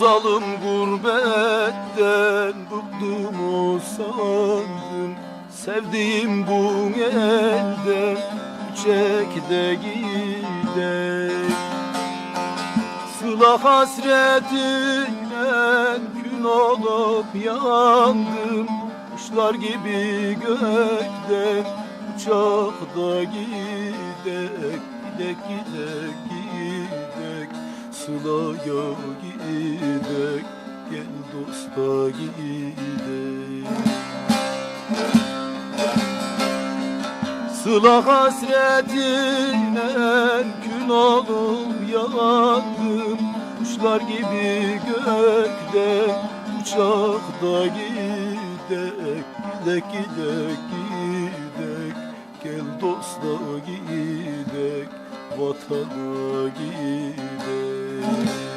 zalim gurbetten bıktım o usandım Sevdiğim bu elden çek de gidek Sıla hasretine gün olup yandım Kuşlar gibi gökten uçakta gidek Gidek gidek gidek Sıla'ya gidek Gel dosta gidek Sıla hasretine kül olup yandım Kuşlar gibi gökte uçakta gidek. Gidek gidek gidek Gel dosta gidek. Vatana gidek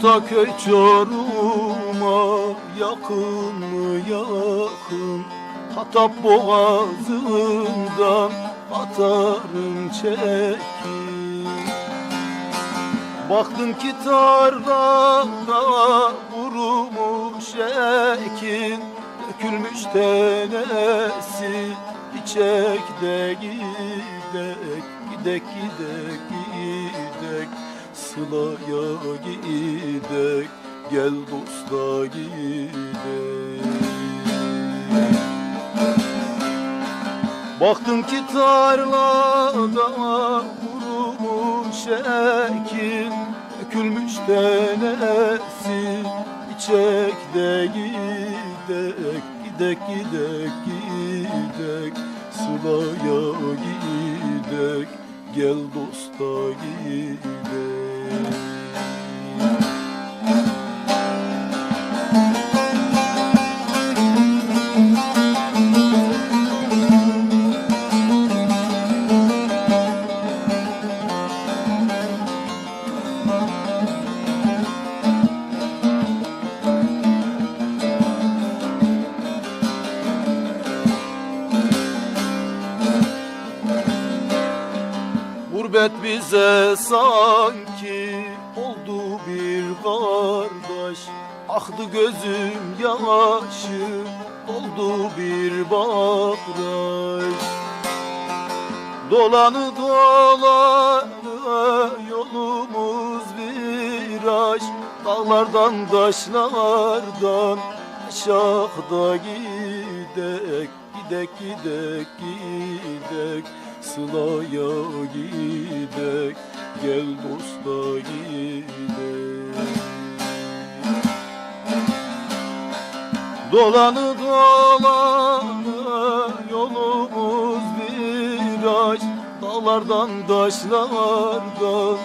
Ortaköy Çorum'a yakın mı yakın? Hatap boğazından atarım çekin Baktım ki tarlada vurmuş ekin Dökülmüş tenesi içek de gidek Gidek gidek gidek. Sıla'ya gidek Gel dosta gidek. Baktım ki tarlada ekin Dökülmüş tenesi içek de gidek Gidek gidek gidek. Sıla'ya gidek Gel dosta gidek Gurbet bize sanki oldu bir kardeş. Aktı gözüm yaşı oldu bir bakraş Dolanı dolanı yolumuz viraj. Dağlardan taşlardan aşağıda gidek Gidek gidek gidek Sıla'ya gidek. Gel dosta gidek. Dolanı dolanı yolumuz viraj Dağlardan taşlardan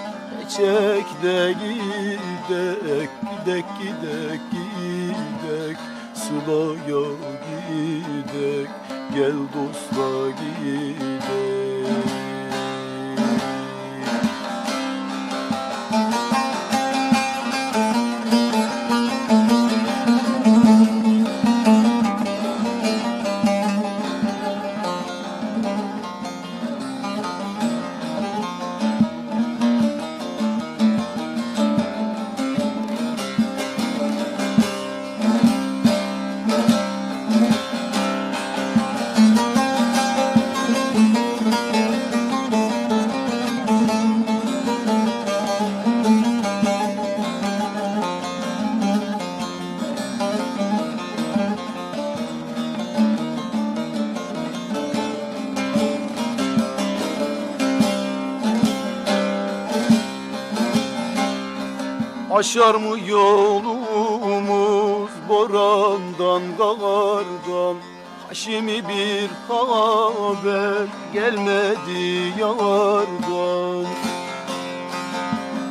çek de gidek. Gidek gidek gidek. Sıla'ya gidek Gel dosta gidek Aşar mı yolumuz borandan kardan Haşimi bir haber gelmedi yardan.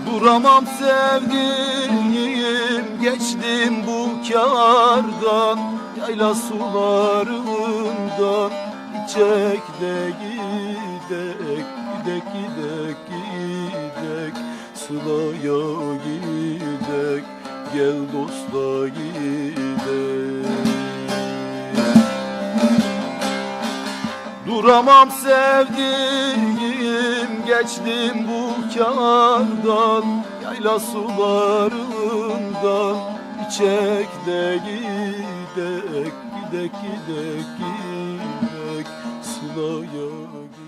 Duramam sevdiğim geçtim bu kardan Yayla sularından. İçek de gidek Gidek gidek gidek Sılaya gidek Gel dosta gidek Duramam sevdiğim geçtim bu kardan Yayla sularından içek de gidek Gidek gidek gidek Sılaya gidek